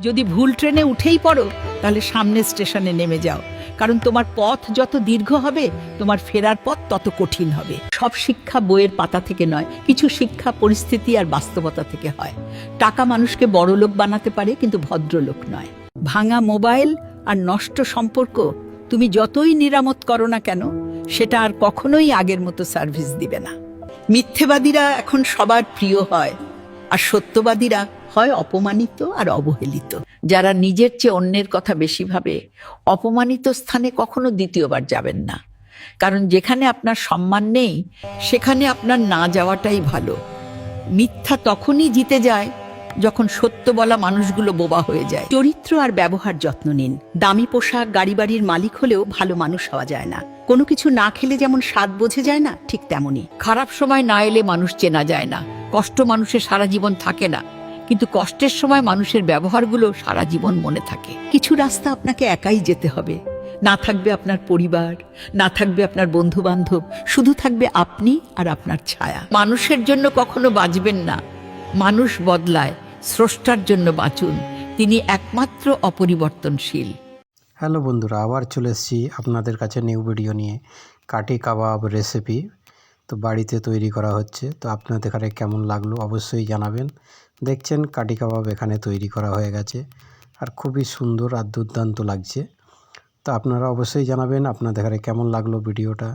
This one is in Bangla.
যদি ভুল ট্রেনে উঠেই পড়ো, তাহলে সামনের স্টেশনে নেমে যাও। কারণ তোমার পথ যত দীর্ঘ হবে, তোমার ফেরার পথ তত কঠিন হবে। সব শিক্ষা বইয়ের পাতা থেকে নয়, কিছু শিক্ষা পরিস্থিতি আর বাস্তবতা থেকে হয়। টাকা মানুষকে বড় লোক বানাতে পারে, কিন্তু ভদ্রলোক নয়। ভাঙা মোবাইল আর নষ্ট সম্পর্ক, তুমি যতই নিরামত করো না কেন, সেটা আর কখনোই আগের মতো সার্ভিস দিবে না। মিথ্যেবাদীরা এখন সবার প্রিয় হয়। আর সত্যবাদীরা হয় অপমানিত আর অবহেলিত। যারা নিজের চেয়ে অন্যের কথা বেশি ভাবে, অপমানিত স্থানে কখনো দ্বিতীয়বার যাবেন না। কারণ যেখানে আপনার সম্মান নেই, সেখানে আপনার না যাওয়াটাই ভালো। মিথ্যা তখনই জিতে যায় যখন সত্য বলা মানুষগুলো বোবা হয়ে যায়। চরিত্র আর ব্যবহার যত্ন নিন। দামি পোশাক গাড়ি বাড়ির মালিক হলেও ভালো মানুষ হওয়া যায় না। কোনো কিছু না খেলে যেমন স্বাদ বোঝে যায় না, ঠিক তেমনই। খারাপ সময় না এলে মানুষ চেনা যায় না। কষ্ট মানুষের সারা জীবন থাকে না, কিন্তু কষ্টের সময় মানুষের ব্যবহারগুলো সারা জীবন মনে থাকে। কিছু রাস্তা আপনাকে একাই যেতে হবে। না থাকবে আপনার পরিবার, না থাকবে আপনার বন্ধু বান্ধব শুধু থাকবে আপনি আর আপনার ছায়া। মানুষের জন্য কখনো বাঁচবেন না। মানুষ বদলায়, স্রষ্টার জন্য বাঁচুন। তিনি একমাত্র অপরিবর্তনশীল। হ্যালো বন্ধুরা, আবার চলে এসেছি আপনাদের কাছে নিউ ভিডিও নিয়ে। কাটি কাবাব রেসিপি তো বাড়িতে তৈরি করা হচ্ছে। তো আপনাদের এখানে কেমন লাগল অবশ্যই জানাবেন। দেখছেন কাটি কাবাব এখানে তৈরি করা হয়ে গেছে। আর খুবই সুন্দর আর দুর্দান্ত লাগছে। তো আপনারা অবশ্যই জানাবেন আপনাদের এখানে কেমন লাগল ভিডিওটা।